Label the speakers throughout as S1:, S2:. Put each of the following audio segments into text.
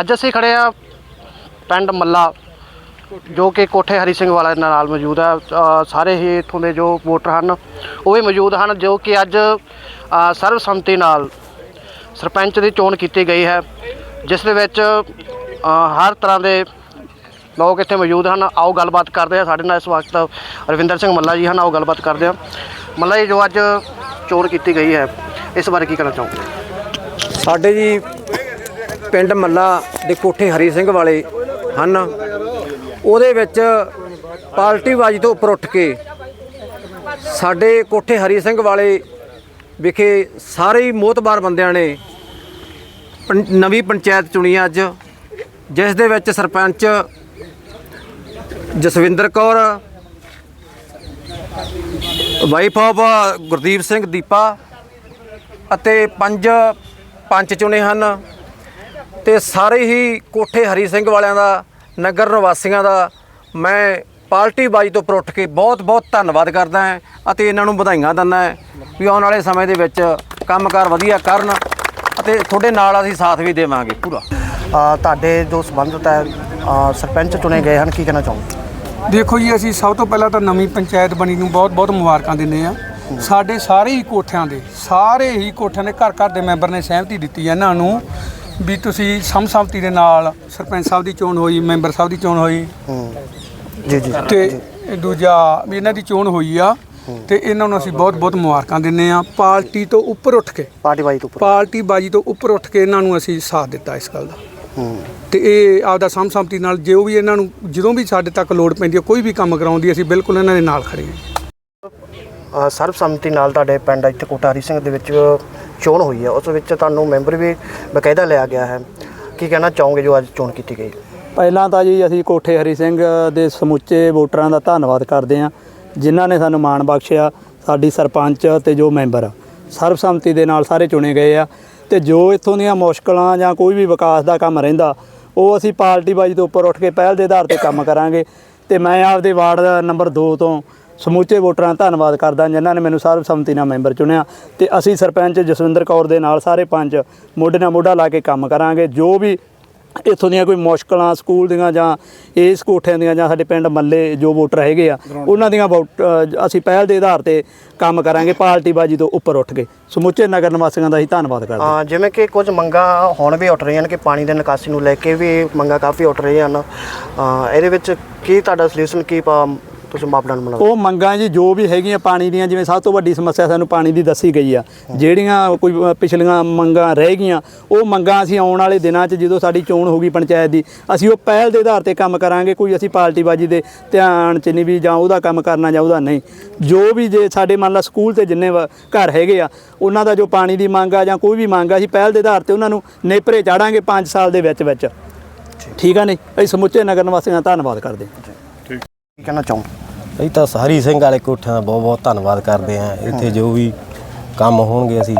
S1: ਅੱਜ ਅਸੀਂ ਖੜੇ ਆ ਪਿੰਡ ਮੱਲਾ ਜੋ ਕਿ ਕੋਠੇ ਹਰੀ ਸਿੰਘ ਵਾਲਾ ਦੇ ਨਾਲ ਮੌਜੂਦ ਹੈ ਅ, ਸਾਰੇ ਹੀ ਇੱਥੋਂ ਦੇ ਜੋ ਵੋਟਰ ਹਨ ਉਹ ਵੀ ਮੌਜੂਦ ਹਨ ਜੋ ਕਿ ਅੱਜ ਅ, ਸਰਬਸੰਮਤੀ ਨਾਲ ਸਰਪੰਚ ਦੀ ਚੋਣ ਕੀਤੀ ਗਈ ਹੈ ਜਿਸ ਦੇ ਵਿੱਚ ਅ, ਹਰ ਤਰ੍ਹਾਂ ਦੇ ਲੋਕ ਇੱਥੇ ਮੌਜੂਦ ਹਨ। ਆਓ ਗੱਲਬਾਤ ਕਰਦੇ ਹਾਂ ਸਾਡੇ ਨਾਲ ਇਸ ਵਕਤ ਰਵਿੰਦਰ ਸਿੰਘ ਮੱਲਾ ਜੀ ਹਨ ਆਓ ਗੱਲਬਾਤ ਕਰਦੇ ਹਾਂ ਮੱਲਾ ਜੀ ਜੋ ਅੱਜ ਚੋਣ ਕੀਤੀ ਗਈ ਹੈ ਇਸ ਬਾਰੇ ਕੀ ਕਹਿਣਾ ਚਾਹੋਗੇ?
S2: ਸਾਡੇ ਜੀ ਪਿੰਡ ਮੱਲਾ ਦੇ ਕੋਠੇ ਹਰੀ ਸਿੰਘ ਵਾਲੇ ਹਨ। ਉਹਦੇ ਵਿੱਚ ਪਾਰਟੀਬਾਜ਼ੀ ਤੋਂ ਉੱਪਰ ਉੱਠ ਕੇ ਸਾਡੇ ਕੋਠੇ ਹਰੀ ਸਿੰਘ ਵਾਲੇ ਵਿਖੇ ਸਾਰੇ ਹੀ ਮੋਤਬਾਰ ਬੰਦਿਆਂ ਨੇ ਪੰ- ਨਵੀਂ ਪੰਚਾਇਤ ਚੁਣੀ ਹੈ ਅੱਜ, ਜਿਸ ਦੇ ਵਿੱਚ ਸਰਪੰਚ ਜਸਵਿੰਦਰ ਕੌਰ ਵਾਈਫ ਆਫ ਗੁਰਦੀਪ ਸਿੰਘ ਦੀਪਾ ਅਤੇ ਪੰਜ ਪੰਚ ਚੁਣੇ ਹਨ। ਤੇ ਸਾਰੇ ਹੀ ਕੋਠੇ ਹਰੀ ਸਿੰਘ ਵਾਲਿਆਂ ਦਾ ਨਗਰ ਨਿਵਾਸੀਆਂ ਦਾ ਮੈਂ ਪਾਰਟੀ ਬਾਜੀ ਤੋਂ ਉੱਪਰ ਉੱਠ ਕੇ ਬਹੁਤ ਬਹੁਤ ਧੰਨਵਾਦ ਕਰਦਾ ਹਾਂ ਅਤੇ ਇਹਨਾਂ ਨੂੰ ਵਧਾਈਆਂ ਦਿੰਦਾ ਹਾਂ ਵੀ ਆਉਣ ਵਾਲੇ ਸਮੇਂ ਦੇ ਵਿੱਚ ਕੰਮਕਾਰ ਵਧੀਆ ਕਰਨ ਅਤੇ ਤੁਹਾਡੇ ਨਾਲ ਅਸੀਂ ਸਾਥ ਵੀ ਦੇਵਾਂਗੇ ਪੂਰਾ।
S1: ਤੁਹਾਡੇ ਜੋ ਸੰਬੰਧਤ ਹੈ ਸਰਪੰਚ ਚੁਣੇ ਗਏ ਹਨ ਕੀ ਕਹਿਣਾ ਚਾਹੋਗੇ?
S3: ਦੇਖੋ ਜੀ ਅਸੀਂ ਸਭ ਤੋਂ ਪਹਿਲਾਂ ਤਾਂ ਨਵੀਂ ਪੰਚਾਇਤ ਬਣੀ ਨੂੰ ਬਹੁਤ ਬਹੁਤ ਮੁਬਾਰਕਾਂ ਦਿੰਦੇ ਆ ਸਾਡੇ ਸਾਰੇ ਹੀ ਕੋਠਿਆਂ ਦੇ ਸਾਰੇ ਹੀ ਕੋਠਿਆਂ ਦੇ ਘਰ ਘਰ ਦੇ ਮੈਂਬਰ ਨੇ ਸਹਿਮਤੀ ਦਿੱਤੀ ਹੈ ਇਹਨਾਂ ਨੂੰ ਵੀ ਤੁਸੀਂ ਸਮਸੰਮਤੀ ਦੇ ਨਾਲ ਸਰਪੰਚ ਸਾਹਿਬ ਦੀ ਚੋਣ ਹੋਈ ਮੈਂਬਰ ਸਾਹਿਬ ਦੀ ਚੋਣ ਹੋਈ।
S1: ਜੀ ਜੀ।
S3: ਤੇ ਦੂਜਾ ਵੀ ਇਹਨਾਂ ਦੀ ਚੋਣ ਹੋਈ ਆ ਤੇ ਇਹਨਾਂ ਨੂੰ ਅਸੀਂ ਬਹੁਤ ਬਹੁਤ ਮੁਬਾਰਕਾਂ ਦਿੰਦੇ ਆ ਪਾਰਟੀ ਤੋਂ ਉੱਪਰ ਉੱਠ ਕੇ
S1: ਪਾਰਟੀ ਵਾਈ ਤੋਂ ਉੱਪਰ।
S3: ਪਾਰਟੀ ਬਾਜੀ ਤੋਂ ਉੱਪਰ ਉੱਠ ਕੇ ਇਹਨਾਂ ਨੂੰ ਅਸੀਂ ਸਾਥ ਦਿੱਤਾ ਇਸ ਗੱਲ ਦਾ। ਤੇ ਇਹ ਆਪਦਾ ਸਮਸੰਮਤੀ ਨਾਲ ਜੋ ਵੀ ਇਹਨਾਂ ਨੂੰ ਜਦੋਂ ਵੀ ਸਾਡੇ ਤੱਕ ਲੋੜ ਪੈਂਦੀ ਹੈ ਕੋਈ ਵੀ ਕੰਮ ਕਰਾਉਂਦੀ ਅਸੀਂ ਬਿਲਕੁਲ ਇਹਨਾਂ ਦੇ ਨਾਲ ਖੜੇ ਹਾਂ।
S1: ਸਰਬਸੰਮਤੀ ਨਾਲ ਤੁਹਾਡੇ ਪਿੰਡ ਇੱਥੇ ਕੋਟਾ ਹਰੀ ਸਿੰਘ ਦੇ ਵਿੱਚ ਚੋਣ ਹੋਈ ਹੈ, ਉਸ ਵਿੱਚ ਤੁਹਾਨੂੰ ਮੈਂਬਰ ਵੀ ਬਕਾਇਦਾ ਲਿਆ ਗਿਆ ਹੈ। ਕੀ ਕਹਿਣਾ ਚਾਹੋਗੇ ਜੋ ਅੱਜ ਚੋਣ ਕੀਤੀ ਗਈ?
S4: ਪਹਿਲਾਂ ਤਾਂ ਜੀ ਅਸੀਂ ਕੋਠੇ ਹਰੀ ਸਿੰਘ ਦੇ ਸਮੁੱਚੇ ਵੋਟਰਾਂ ਦਾ ਧੰਨਵਾਦ ਕਰਦੇ ਹਾਂ, ਜਿਨ੍ਹਾਂ ਨੇ ਸਾਨੂੰ ਮਾਣ ਬਖਸ਼ਿਆ, ਸਾਡੀ ਸਰਪੰਚ ਤੇ ਜੋ ਮੈਂਬਰ ਸਰਬਸੰਮਤੀ ਦੇ ਨਾਲ ਸਾਰੇ ਚੁਣੇ ਗਏ ਆ ਤੇ ਜੋ ਇੱਥੋਂ ਦੀਆਂ ਮੁਸ਼ਕਲਾਂ ਜਾਂ ਕੋਈ ਵੀ ਵਿਕਾਸ ਦਾ ਕੰਮ ਰਹਿੰਦਾ, ਉਹ ਅਸੀਂ ਪਾਰਟੀ ਬਾਜੀ ਤੋਂ ਉੱਪਰ ਉੱਠ ਕੇ ਪਹਿਲ ਦੇ ਆਧਾਰ ਤੇ ਕੰਮ ਕਰਾਂਗੇ। ਤੇ ਮੈਂ ਆਪਦੇ ਵਾਰਡ ਨੰਬਰ 2 ਤੋਂ ਸਮੁੱਚੇ ਵੋਟਰਾਂ ਦਾ ਧੰਨਵਾਦ ਕਰਦਾ ਜਿਨ੍ਹਾਂ ਨੇ ਮੈਨੂੰ ਸਰਬਸੰਮਤੀ ਨਾਲ ਮੈਂਬਰ ਚੁਣਿਆ। ਤੇ ਅਸੀਂ ਸਰਪੰਚ ਜਸਵਿੰਦਰ ਕੌਰ ਦੇ ਨਾਲ ਸਾਰੇ ਪੰਜ ਮੋਢੇ ਨਾਲ ਮੋਢਾ ਲਾ ਕੇ ਕੰਮ ਕਰਾਂਗੇ। ਜੋ ਵੀ ਇੱਥੋਂ ਦੀਆਂ ਕੋਈ ਮੁਸ਼ਕਲਾਂ ਸਕੂਲ ਦੀਆਂ ਜਾਂ ਇਸ ਕੋਠਿਆਂ ਦੀਆਂ ਜਾਂ ਸਾਡੇ ਪਿੰਡ ਮੱਲੇ ਜੋ ਵੋਟਰ ਹੈਗੇ ਆ ਉਹਨਾਂ ਦੀਆਂ ਅਸੀਂ ਪਹਿਲ ਦੇ ਆਧਾਰ ਤੇ ਕੰਮ ਕਰਾਂਗੇ ਪਾਰਟੀ ਬਾਜੀ ਤੋਂ ਉੱਪਰ ਉੱਠ ਕੇ। ਸਮੁੱਚੇ ਨਗਰ ਨਿਵਾਸੀਆਂ ਦਾ ਅਸੀਂ ਧੰਨਵਾਦ ਕਰਦੇ ਹਾਂ।
S1: ਜਿਵੇਂ ਕਿ ਕੁਝ ਮੰਗਾਂ ਹੁਣ ਵੀ ਉੱਠ ਰਹੀਆਂ ਨੇ ਕਿ ਪਾਣੀ ਦੇ ਨਿਕਾਸੀ ਨੂੰ ਲੈ ਕੇ ਵੀ ਮੰਗਾਂ ਕਾਫੀ ਉੱਠ ਰਹੀਆਂ ਹਨ। ਇਹਦੇ ਵਿੱਚ ਕੀ ਤੁਹਾਡਾ ਸੋਲੂਸ਼ਨ ਕੀ ਤੁਸੀਂ ਮਾਪਦੰਡ ਬਣਾਓ
S4: ਉਹ ਮੰਗਾਂ ਜੀ ਜੋ ਵੀ ਹੈਗੀਆਂ ਪਾਣੀ ਦੀਆਂ ਜਿਵੇਂ ਸਭ ਤੋਂ ਵੱਡੀ ਸਮੱਸਿਆ ਸਾਨੂੰ ਪਾਣੀ ਦੀ ਦੱਸੀ ਗਈ ਆ। ਜਿਹੜੀਆਂ ਕੋਈ ਪਿਛਲੀਆਂ ਮੰਗਾਂ ਰਹਿ ਗਈਆਂ ਉਹ ਮੰਗਾਂ ਅਸੀਂ ਆਉਣ ਵਾਲੇ ਦਿਨਾਂ 'ਚ ਜਦੋਂ ਸਾਡੀ ਚੋਣ ਹੋਊਗੀ ਪੰਚਾਇਤ ਦੀ ਅਸੀਂ ਉਹ ਪਹਿਲ ਦੇ ਆਧਾਰ ਤੇ ਕੰਮ ਕਰਾਂਗੇ ਕੋਈ ਅਸੀਂ ਪਾਰਟੀਬਾਜੀ ਦੇ ਧਿਆਨ 'ਚ ਨਹੀਂ ਵੀ ਜਾਂ ਉਹਦਾ ਕੰਮ ਕਰਨਾ ਜਾਂ ਉਹਦਾ ਨਹੀਂ। ਜੋ ਵੀ ਜੇ ਸਾਡੇ ਮੰਨ ਲਾ ਸਕੂਲ ਤੇ ਜਿੰਨੇ ਘਰ ਹੈਗੇ ਆ ਉਹਨਾਂ ਦਾ ਜੋ ਪਾਣੀ ਦੀ ਮੰਗ ਆ ਜਾਂ ਕੋਈ ਵੀ ਮੰਗ ਆ ਅਸੀਂ ਪਹਿਲ ਦੇ ਆਧਾਰ ਤੇ ਉਹਨਾਂ ਨੂੰ ਨੇਪਰੇ ਚਾੜਾਂਗੇ 5 ਸਾਲ ਦੇ ਵਿੱਚ ਵਿੱਚ ਠੀਕ ਆ ਨਹੀਂ? ਅਸੀਂ ਸਮੁੱਚੇ ਨਗਰ ਨਿਵਾਸੀਆਂ ਦਾ ਧੰਨਵਾਦ ਕਰਦੇ ਹਾਂ।
S1: ਕੀ ਕਹਿਣਾ ਚਾਹੋ
S5: ਅਸੀਂ ਤਾਂ ਸਾਰੀ ਸਿੰਘ ਵਾਲੇ ਕੋਠਿਆਂ ਦਾ ਬਹੁਤ ਬਹੁਤ ਧੰਨਵਾਦ ਕਰਦੇ ਹਾਂ। ਇੱਥੇ ਜੋ ਵੀ ਕੰਮ ਹੋਣਗੇ ਅਸੀਂ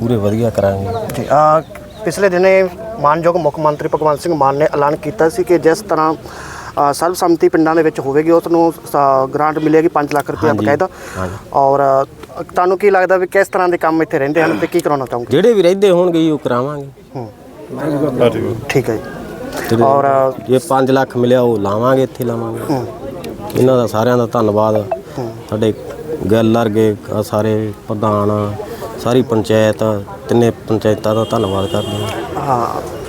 S5: ਪੂਰੇ ਵਧੀਆ ਕਰਾਂਗੇ।
S1: ਜੀ ਅ, ਪਿਛਲੇ ਦਿਨੇ ਮਾਨਯੋਗ ਮੁੱਖ ਮੰਤਰੀ ਭਗਵੰਤ ਸਿੰਘ ਮਾਨ ਨੇ ਐਲਾਨ ਕੀਤਾ ਸੀ ਕਿ ਜਿਸ ਤਰ੍ਹਾਂ ਅ, ਸਰਬਸੰਮਤੀ ਪਿੰਡਾਂ ਦੇ ਵਿੱਚ ਹੋਵੇਗੀ ਉਸ ਨੂੰ ਸ- ਗ੍ਰਾਂਟ ਮਿਲੇਗੀ 5 ਲੱਖ ਰੁਪਏ
S5: ਹਾਂਜੀ,
S1: ਬਕਾਇਦਾ।
S5: ਹਾਂਜੀ।
S1: ਔਰ ਅ, ਤੁਹਾਨੂੰ ਕੀ ਲੱਗਦਾ ਵੀ ਕਿਸ ਤਰ੍ਹਾਂ ਦੇ ਕੰਮ ਇੱਥੇ ਰਹਿੰਦੇ ਹਨ ਤੇ ਕੀ ਕਰਾਉਣਾ ਚਾਹੋਗੇ?
S5: ਜਿਹੜੇ ਵੀ ਰਹਿੰਦੇ ਹੋਣਗੇ ਜੀ ਉਹ ਕਰਾਵਾਂਗੇ।
S1: ਠੀਕ ਹੈ ਜੀ।
S5: ਜਿਹੜੇ-
S1: ਔਰ
S5: ਜੇ 5 ਲੱਖ ਮਿਲਿਆ ਉਹ ਲਾਵਾਂਗੇ ਇੱਥੇ ਲਾਵਾਂਗੇ। ਇਹਨਾਂ ਦਾ ਸਾਰਿਆਂ ਦਾ ਧੰਨਵਾਦ। ਸਾਡੇ ਗੱਲ ਵਰਗੇ ਸਾਰੇ ਪ੍ਰਧਾਨ, ਸਾਰੀ ਪੰਚਾਇਤ, ਤਿੰਨੇ ਪੰਚਾਇਤਾਂ ਦਾ ਧੰਨਵਾਦ ਕਰਦੇ ਹਾਂ।
S1: ਹਾਂ।